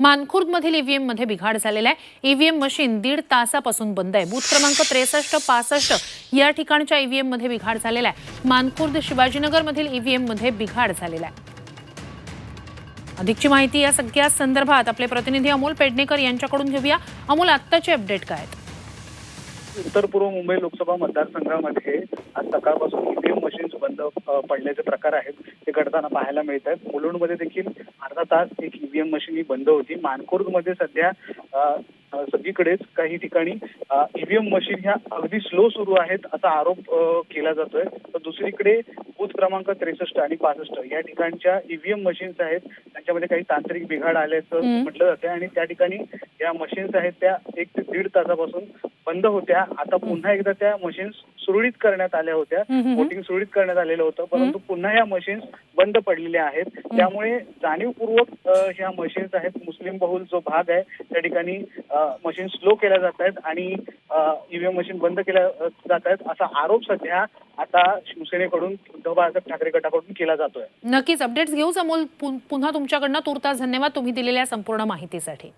मानखुर्दमधील ईव्हीएममध्ये बिघाड झालेला आहे. ईव्हीएम मशीन दीड तासापासून बंद आहे. बूथ क्रमांक त्रेसष्ट पासष्ट या ठिकाणच्या ईव्हीएममध्ये बिघाड झालेला आहे. मानखुर्द शिवाजीनगरमधील ईव्हीएममध्ये बिघाड झालेला आहे. अधिकची माहिती या सगळ्या संदर्भात आपले प्रतिनिधी अमोल पेडणेकर यांच्याकडून घेऊया. अमोल आत्ताचे अपडेट काय आहेत? उत्तर पूर्व मुंबई लोकसभा मतदारसंघामध्ये आज सकाळपासून ईव्हीएम मशीन्स बंद पडल्याचे प्रकार आहेत. ते घडताना पाहायला मिळत आहेत मुलुंडमध्ये देखील अर्धा तास एक ईव्हीएम मशीन ही बंद होती. मानखुर्दमध्ये सध्या सगळीकडेच काही ठिकाणी ईव्हीएम मशीन ह्या अगदी स्लो सुरू आहेत असा आरोप केला जातोय. तर दुसरीकडे बूथ क्रमांक त्रेसष्ट आणि पासष्ट या ठिकाणच्या ईव्हीएम मशीन्स आहेत. त्यांच्यामध्ये काही तांत्रिक बिघाड आल्याचं. म्हटलं जाते आणि त्या ठिकाणी या मशीन्स आहेत त्या एक ते दीड तासापासून बंद होत्या. आता पुन्हा एकदा त्या मशीन्स सुरळीत करण्यात आल्या होत्या. वोटिंग सुरळीत करण्यात आलेलं होतं. परंतु पुन्हा या मशीन्स बंद पडलेल्या आहेत. त्यामुळे जाणीवपूर्वक ह्या मशीन्स आहेत. मुस्लिम बहुल जो भाग आहे त्या ठिकाणी मशीन स्लो केल्या जात आहेत आणि ईव्हीएम मशीन बंद केल्या जात आहेत असा आरोप सध्या आता शिवसेनेकडून उद्धव बाळासाहेब ठाकरे गटाकडून केला जातोय. नक्कीच. अपडेट्स अमोल. पु- पुन्हा तुमच्याकडनं. तुर्तास धन्यवाद तुम्ही दिलेल्या संपूर्ण माहितीसाठी.